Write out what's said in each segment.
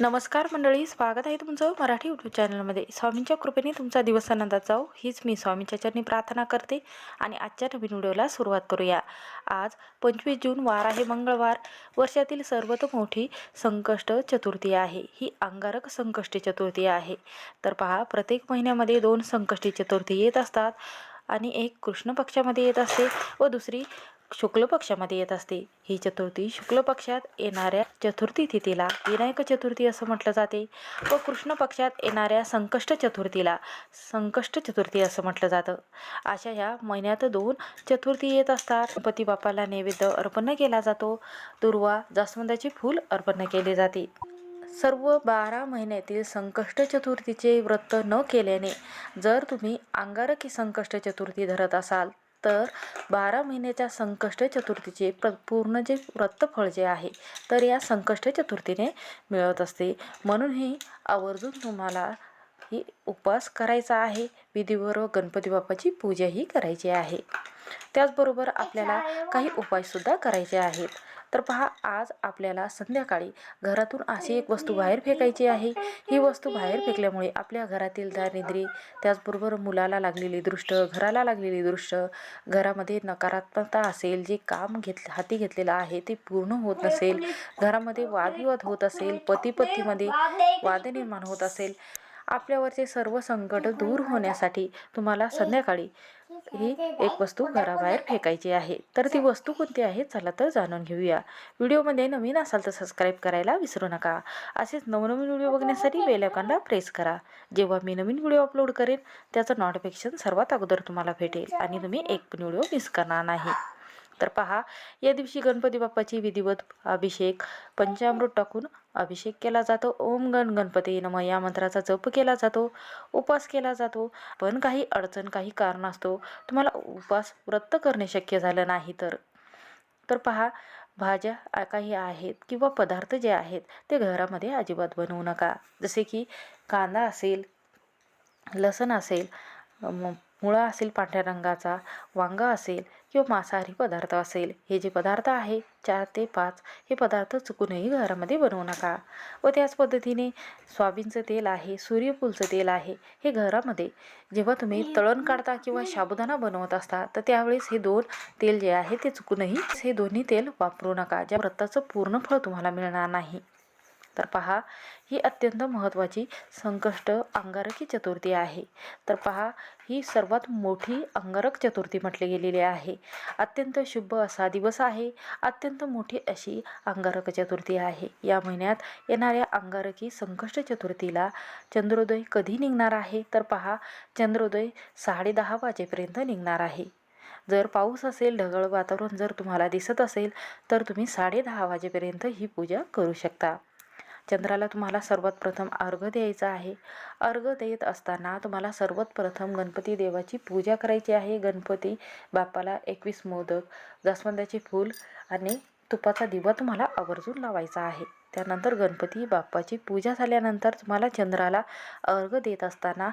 नमस्कार मंडळी स्वागत आहे तुमचं मराठी यूट्यूब चॅनलमध्ये स्वामींच्या कृपेने तुमचा दिवस आनंदात जाऊ हीच मी स्वामींच्या चरणी प्रार्थना करते आणि आजच्या नवीन व्हिडिओला सुरुवात करूया. आज पंचवीस जून वार आहे मंगळवार. वर्षातील सर्वात मोठी संकष्ट चतुर्थी आहे. ही अंगारक संकष्टी चतुर्थी आहे. तर पहा प्रत्येक महिन्यामध्ये दोन संकष्टी चतुर्थी येत असतात आणि एक कृष्ण पक्षामध्ये येत असते व दुसरी शुक्ल पक्षामध्ये येत असते. ही चतुर्थी शुक्ल पक्षात येणाऱ्या चतुर्थी तिथीला विनायक चतुर्थी असं म्हटलं जाते व कृष्ण पक्षात येणाऱ्या संकष्ट चतुर्थीला संकष्ट चतुर्थी असं म्हटलं जातं. अशा ह्या महिन्यात दोन चतुर्थी येत असतात. गणपती बापाला नैवेद्य अर्पण केला जातो. दुर्वा जास्वंदाचे फूल अर्पण केले जाते. सर्व बारा महिन्यातील संकष्ट चतुर्थीचे व्रत न केल्याने जर तुम्ही अंगारकी संकष्ट चतुर्थी धरत असाल तर बारा महिन्याच्या संकष्ट चतुर्थीचे प्र पूर्ण जे व्रतफळ जे आहे तर या संकष्ट चतुर्थीने मिळत असते. म्हणून ही आवर्जून तुम्हाला ही उपवास करायचा आहे. विधीवर गणपती बाप्पाची पूजाही करायची आहे. त्याचबरोबर आपल्याला काही उपायसुद्धा करायचे आहेत. तर पहा आज आपल्याला संध्याकाळी घरातून अशी एक वस्तू बाहेर फेकायची आहे. ही वस्तू बाहेर फेकल्यामुळे आपल्या घरातील दारिद्र्य त्याचबरोबर मुलाला लागलेली दृष्ट घराला लागलेली दृष्ट घरामध्ये नकारात्मकता असेल जे काम घेत हाती घेतलेलं आहे ते पूर्ण होत नसेल घरामध्ये वादविवाद होत असेल पतीपत्तीमध्ये वाद निर्माण होत असेल आपल्यावरचे सर्व संकट दूर होण्यासाठी तुम्हाला संध्याकाळी ही एक वस्तू घराबाहेर फेकायची आहे. तर ती वस्तू कोणती आहे? चला तर जाणून घेऊया. व्हिडिओमध्ये नवीन असाल तर सबस्क्राईब करायला विसरू नका. असेच नवनवीन व्हिडिओ बघण्यासाठी बेलकांना प्रेस करा. जेव्हा मी नवीन व्हिडिओ अपलोड करेन त्याचं नोटिफिकेशन सर्वात अगोदर तुम्हाला भेटेल आणि तुम्ही एक पण व्हिडिओ मिस करणार नाही. तर पहा या दिवशी गणपती बाप्पाची विधिवत अभिषेक पंचामृत टाकून अभिषेक केला जातो. ओम गण गणपती नम. या मंत्राचा जप केला जातो उपास केला जातो. पण काही अडचण काही कारण असतो. तुम्हाला उपास व्रत करणे शक्य झालं नाही तर. तर पहा भाज्या काही आहेत किंवा पदार्थ जे आहेत ते घरामध्ये अजिबात बनवू नका. जसे की कांदा असेल लसण असेल मुळा असेल पांढऱ्या रंगाचा वांगा असेल किंवा मांसाहारी पदार्थ असेल हे जे पदार्थ आहे चार ते पाच हे पदार्थ चुकूनही घरामध्ये बनवू नका. व त्याच पद्धतीने सोयाबीनचं तेल आहे सूर्यफूलचं तेल आहे हे घरामध्ये. जेव्हा तुम्ही तळण काढता किंवा साबुदाणा बनवत असता तर त्यावेळेस हे दोन तेल जे आहे ते चुकूनही हे दोन्ही तेल वापरू नका. ज्या व्रताचं पूर्ण फळ तुम्हाला मिळणार नाही. तर पहा ही अत्यंत महत्त्वाची संकष्ट अंगारकी चतुर्थी आहे. तर पहा ही सर्वात मोठी अंगारक चतुर्थी म्हटली गेलेली आहे. अत्यंत शुभ असा दिवस आहे. अत्यंत मोठी अशी अंगारक चतुर्थी आहे. या महिन्यात येणाऱ्या अंगारकी संकष्ट चतुर्थीला चंद्रोदय कधी निघणार आहे? तर पहा चंद्रोदय साडेदहा वाजेपर्यंत निघणार आहे. जर पाऊस असेल ढगळ वातावरण जर तुम्हाला दिसत असेल तर तुम्ही साडे दहा वाजेपर्यंत ही पूजा करू शकता. चंद्राला तुम्हाला सर्वात प्रथम अर्घ द्यायचा आहे. अर्घ देत असताना तुम्हाला सर्वात प्रथम गणपती देवाची पूजा करायची आहे. गणपती बाप्पाला एकवीस मोदक जास्वंदाचे फूल आणि तुपाचा दिवा तुम्हाला आवर्जून लावायचा आहे. त्यानंतर गणपती बाप्पाची पूजा झाल्यानंतर तुम्हाला चंद्राला अर्घ देत असताना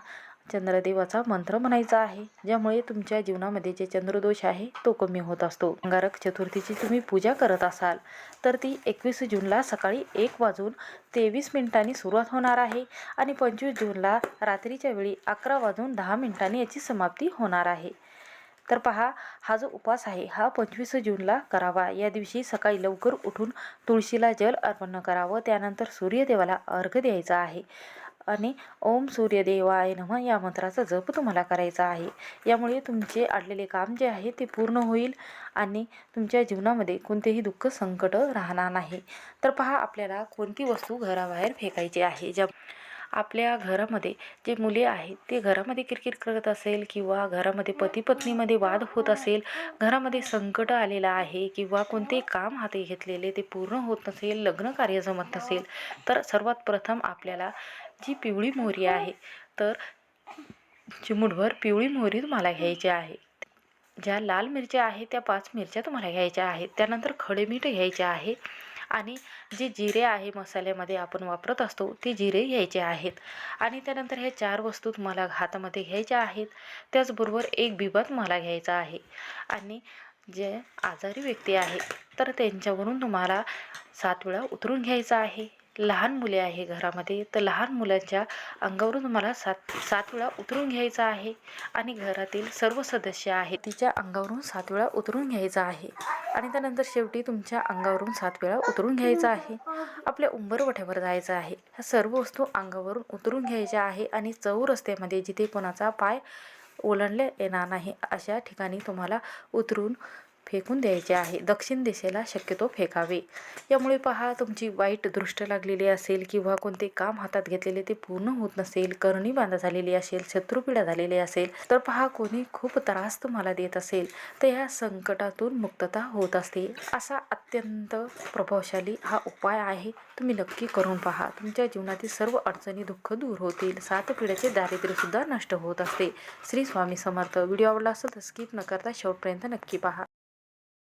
चंद्रदेवाचा मंत्र म्हणायचा आहे. ज्यामुळे तुमच्या जीवनामध्ये जे चंद्रदोष आहे तो कमी होत असतो. अंगारक चतुर्थीची तुम्ही पूजा करत असाल तर ती एकवीस जूनला सकाळी एक वाजून तेवीस मिनिटांनी सुरुवात होणार आहे आणि पंचवीस जूनला रात्रीच्या वेळी अकरा वाजून दहा मिनिटांनी याची समाप्ती होणार आहे. तर पहा हा जो उपवास आहे हा पंचवीस जूनला करावा. या दिवशी सकाळी लवकर उठून तुळशीला जल अर्पण करावं. त्यानंतर सूर्यदेवाला अर्घ द्यायचा आहे. आणि ओम सूर्यदेवाय नम या मंत्राचा जप तुम्हाला करायचा आहे. यामुळे तुमचे अडलेले काम जे आहे ते पूर्ण होईल आणि तुमच्या जीवनामध्ये कोणतेही दुःख संकट राहणार नाही. तर पहा आपल्याला कोणती वस्तू घराबाहेर फेकायची आहे? ज्या आपल्या घरामध्ये जे मुले आहेत ते घरामध्ये किरकिर करत असेल किंवा घरामध्ये पती पत्नीमध्ये वाद होत असेल घरामध्ये संकट आलेलं आहे किंवा कोणते काम हाती घेतलेले ते पूर्ण होत नसेल लग्न कार्य जमत नसेल तर सर्वात प्रथम आपल्याला जी पिवळी मोहरी आहे तर चिमूटभर पिवळी मोहरी तुम्हाला घ्यायची आहे. ज्या लाल मिरच्या आहेत त्या पाच मिरच्या तुम्हाला घ्यायच्या आहेत. त्यानंतर खडे मीठ घ्यायचे आहे आणि जे जिरे आहे मसाल्यामध्ये आपण वापरत असतो ते जिरे घ्यायचे आहेत. आणि त्यानंतर हे चार वस्तू तुम्हाला हातामध्ये घ्यायच्या आहेत. त्याचबरोबर एक बिबा तुम्हाला घ्यायचा आहे. आणि जे आजारी व्यक्ती आहे तर त्यांच्यावरून तुम्हाला सात वेळा उतरून घ्यायचं आहे. लहान मुले आहे घरामध्ये तर लहान मुलांच्या अंगावरून तुम्हाला सात सात वेळा उतरून घ्यायचं आहे आणि घरातील सर्व सदस्य आहे तिच्या अंगावरून सात वेळा उतरून घ्यायचं आहे आणि त्यानंतर शेवटी तुमच्या अंगावरून सात वेळा उतरून घ्यायचं आहे. आपल्या उंबरवठ्यावर जायचं आहे. ह्या सर्व वस्तू अंगावरून उतरून घ्यायच्या आहे आणि चौरस्त्यामध्ये जिथे कोणाचा पाय ओलांडले येणार नाही अशा ठिकाणी तुम्हाला उतरून फेकून द्यायचे आहे. दक्षिण दिशेला शक्यतो फेकावे. यामुळे पहा तुमची वाईट दृष्ट लागलेली असेल किंवा कोणते काम हातात घेतलेले ते पूर्ण होत नसेल करणी बांधा झालेली असेल शत्रुपीडा झालेली असेल तर पहा कोणी खूप त्रास तुम्हाला देत असेल तर या संकटातून मुक्तता होत असते. असा अत्यंत प्रभावशाली हा उपाय आहे. तुम्ही नक्की करून पहा. तुमच्या जीवनातील सर्व अडचणी दुःख दूर होतील. सात पिढ्याचे दारिद्र्यसुद्धा नष्ट होत असते. श्री स्वामी समर्थ. व्हिडिओ आवडला असेल तर स्किप न करता शेवटपर्यंत नक्की पहा.